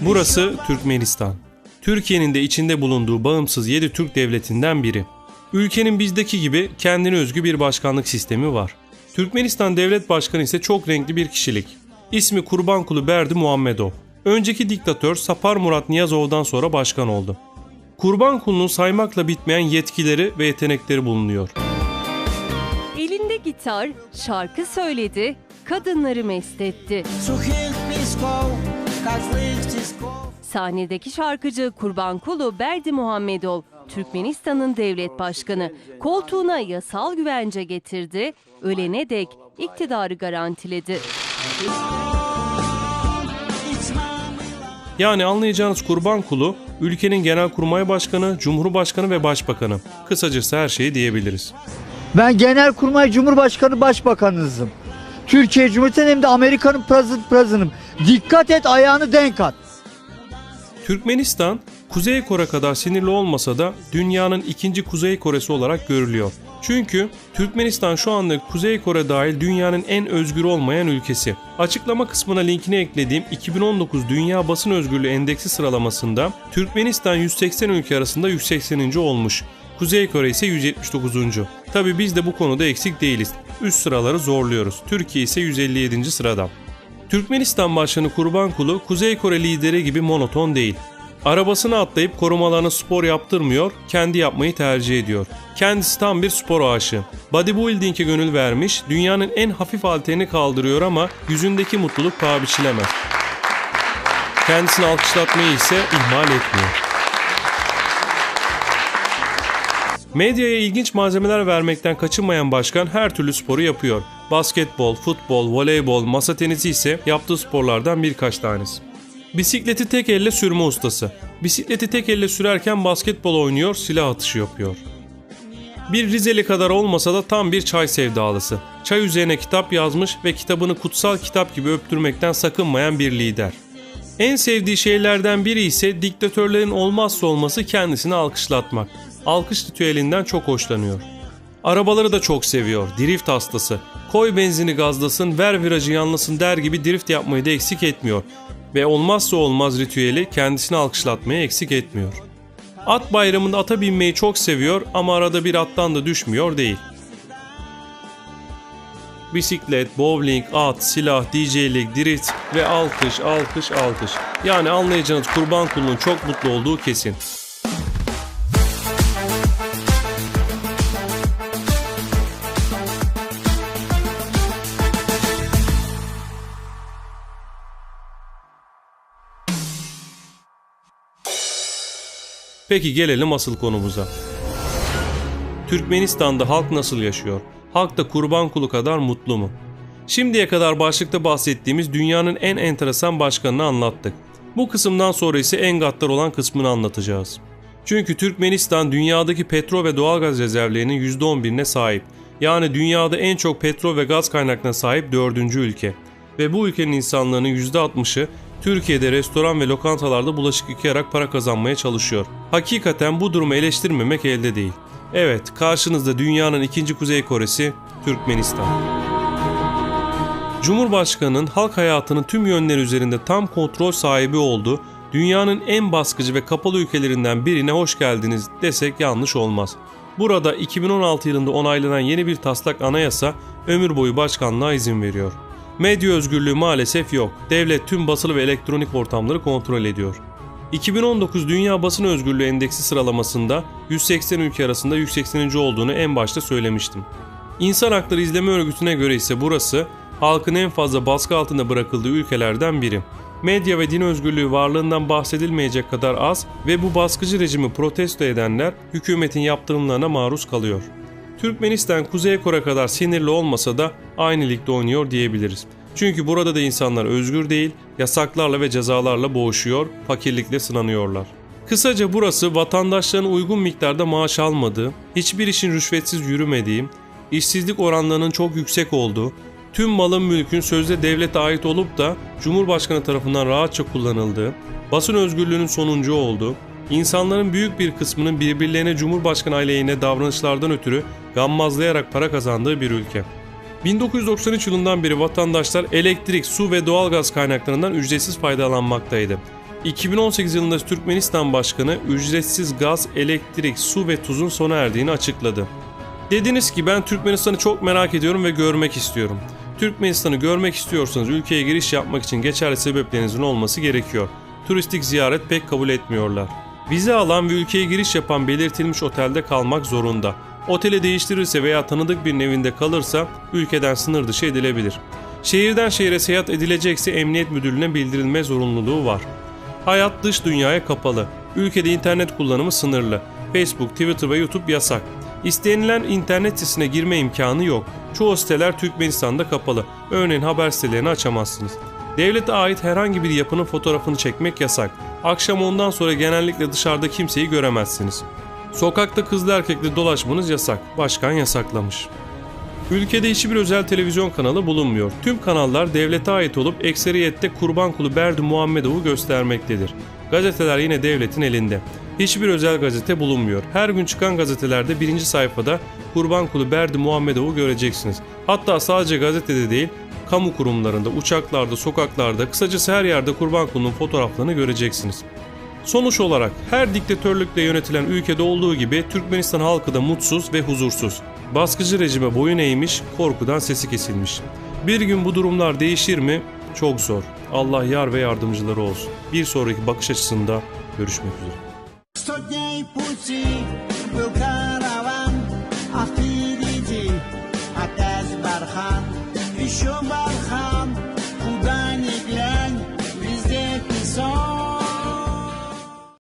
Burası Türkmenistan. Türkiye'nin de içinde bulunduğu bağımsız 7 Türk devletinden biri. Ülkenin bizdeki gibi kendine özgü bir başkanlık sistemi var. Türkmenistan devlet başkanı ise çok renkli bir kişilik. İsmi Kurbankulu Berdi Muhammedov. Önceki diktatör Sapar Murat Niyazov'dan sonra başkan oldu. Kurbankulu'nun saymakla bitmeyen yetkileri ve yetenekleri bulunuyor. Elinde gitar, şarkı söyledi, kadınları mest etti. Sahnedeki şarkıcı Kurban Kulu Berdi Muhammedol, Türkmenistan'ın devlet başkanı koltuğuna yasal güvence getirdi, ölene dek iktidarı garantiledi. Yani anlayacağınız kurban kulu, ülkenin genelkurmay başkanı, cumhurbaşkanı ve başbakanı. Kısacası her şeyi diyebiliriz. Ben genelkurmay, cumhurbaşkanı, başbakanınızım. Türkiye Cumhuriyeti'nin hem de Amerika'nın president president'ım. Dikkat et ayağını denk at. Türkmenistan, Kuzey Kore kadar sinirli olmasa da dünyanın ikinci Kuzey Kore'si olarak görülüyor. Çünkü Türkmenistan şu anda Kuzey Kore dahil dünyanın en özgür olmayan ülkesi. Açıklama kısmına linkini eklediğim 2019 Dünya Basın Özgürlüğü Endeksi sıralamasında Türkmenistan 180 ülke arasında 180. olmuş. Kuzey Kore ise 179. Tabi biz de bu konuda eksik değiliz. Üst sıraları zorluyoruz. Türkiye ise 157. sırada. Türkmenistan Başkanı Kurbankulu Kuzey Kore lideri gibi monoton değil. Arabasına atlayıp korumalarına spor yaptırmıyor, kendi yapmayı tercih ediyor. Kendisi tam bir spor aşığı. Bodybuilding'e gönül vermiş, dünyanın en hafif halterini kaldırıyor ama yüzündeki mutluluk paha biçilemez. Kendisini alkışlatmayı ise ihmal etmiyor. Medyaya ilginç malzemeler vermekten kaçınmayan başkan her türlü sporu yapıyor. Basketbol, futbol, voleybol, masa tenisi ise yaptığı sporlardan birkaç tanesi. Bisikleti tek elle sürme ustası. Bisikleti tek elle sürerken basketbol oynuyor, silah atışı yapıyor. Bir Rizeli kadar olmasa da tam bir çay sevdalısı. Çay üzerine kitap yazmış ve kitabını kutsal kitap gibi öptürmekten sakınmayan bir lider. En sevdiği şeylerden biri ise diktatörlerin olmazsa olması kendisini alkışlatmak. Alkış ritüelinden çok hoşlanıyor. Arabaları da çok seviyor. Drift hastası. Koy benzini gazlasın, ver virajı yanlasın der gibi drift yapmayı da eksik etmiyor. Ve olmazsa olmaz ritüeli kendisini alkışlatmaya eksik etmiyor. At bayramında ata binmeyi çok seviyor ama arada bir attan da düşmüyor değil. Bisiklet, bowling, at, silah, DJ'lik, drift ve alkış, alkış, alkış. Yani anlayacağınız kurban kulunun çok mutlu olduğu kesin. Peki gelelim asıl konumuza. Türkmenistan'da halk nasıl yaşıyor? Halk da kurban kulu kadar mutlu mu? Şimdiye kadar başlıkta bahsettiğimiz dünyanın en enteresan başkanını anlattık. Bu kısımdan sonra ise en gaddar olan kısmını anlatacağız. Çünkü Türkmenistan dünyadaki petrol ve doğalgaz rezervlerinin %11'ine sahip. Yani dünyada en çok petrol ve gaz kaynaklarına sahip dördüncü ülke. Ve bu ülkenin insanlarının %60'ı Türkiye'de restoran ve lokantalarda bulaşık yıkayarak para kazanmaya çalışıyor. Hakikaten bu durumu eleştirmemek elde değil. Evet, karşınızda dünyanın ikinci Kuzey Kore'si Türkmenistan. Cumhurbaşkanının halk hayatının tüm yönleri üzerinde tam kontrol sahibi olduğu dünyanın en baskıcı ve kapalı ülkelerinden birine hoş geldiniz desek yanlış olmaz. Burada 2016 yılında onaylanan yeni bir taslak anayasa ömür boyu başkanlığa izin veriyor. Medya özgürlüğü maalesef yok. Devlet tüm basılı ve elektronik ortamları kontrol ediyor. 2019 Dünya Basın Özgürlüğü Endeksi sıralamasında 180 ülke arasında 180. olduğunu en başta söylemiştim. İnsan Hakları İzleme Örgütü'ne göre ise burası halkın en fazla baskı altında bırakıldığı ülkelerden biri. Medya ve din özgürlüğü varlığından bahsedilmeyecek kadar az ve bu baskıcı rejimi protesto edenler hükümetin yaptırımlarına maruz kalıyor. Türkmenistan Kuzey Kore kadar sinirli olmasa da aynı ligde oynuyor diyebiliriz. Çünkü burada da insanlar özgür değil, yasaklarla ve cezalarla boğuşuyor, fakirlikle sınanıyorlar. Kısaca burası vatandaşların uygun miktarda maaş almadığı, hiçbir işin rüşvetsiz yürümediği, işsizlik oranlarının çok yüksek olduğu, tüm malın mülkün sözde devlete ait olup da Cumhurbaşkanı tarafından rahatça kullanıldığı, basın özgürlüğünün sonuncu olduğu, insanların büyük bir kısmının birbirlerine Cumhurbaşkanı aleyhine davranışlardan ötürü gammazlayarak para kazandığı bir ülke. 1993 yılından beri vatandaşlar elektrik, su ve doğalgaz kaynaklarından ücretsiz faydalanmaktaydı. 2018 yılında Türkmenistan Başkanı ücretsiz gaz, elektrik, su ve tuzun sona erdiğini açıkladı. Dediniz ki ben Türkmenistan'ı çok merak ediyorum ve görmek istiyorum. Türkmenistan'ı görmek istiyorsanız ülkeye giriş yapmak için geçerli sebeplerinizin olması gerekiyor. Turistik ziyaret pek kabul etmiyorlar. Vize alan ve ülkeye giriş yapan belirtilmiş otelde kalmak zorunda. Oteli değiştirirse veya tanıdık bir evinde kalırsa ülkeden sınır dışı edilebilir. Şehirden şehire seyahat edilecekse emniyet müdürlüğüne bildirilme zorunluluğu var. Hayat dış dünyaya kapalı. Ülkede internet kullanımı sınırlı. Facebook, Twitter ve YouTube yasak. İstenilen internet sitesine girme imkanı yok. Çoğu siteler Türkmenistan'da kapalı. Örneğin haber sitelerini açamazsınız. Devlete ait herhangi bir yapının fotoğrafını çekmek yasak. Akşam ondan sonra genellikle dışarıda kimseyi göremezsiniz. Sokakta kızlı erkekli dolaşmanız yasak. Başkan yasaklamış. Ülkede hiçbir özel televizyon kanalı bulunmuyor. Tüm kanallar devlete ait olup ekseriyette Kurbankulu Berdi Muhammedov'u göstermektedir. Gazeteler yine devletin elinde. Hiçbir özel gazete bulunmuyor. Her gün çıkan gazetelerde birinci sayfada Kurbankulu Berdi Muhammedov'u göreceksiniz. Hatta sadece gazetede değil, kamu kurumlarında, uçaklarda, sokaklarda, kısacası her yerde Kurbankulu'nun fotoğraflarını göreceksiniz. Sonuç olarak her diktatörlükle yönetilen ülkede olduğu gibi Türkmenistan halkı da mutsuz ve huzursuz. Baskıcı rejime boyun eğmiş, korkudan sesi kesilmiş. Bir gün bu durumlar değişir mi? Çok zor. Allah yar ve yardımcıları olsun. Bir sonraki bakış açısında görüşmek üzere.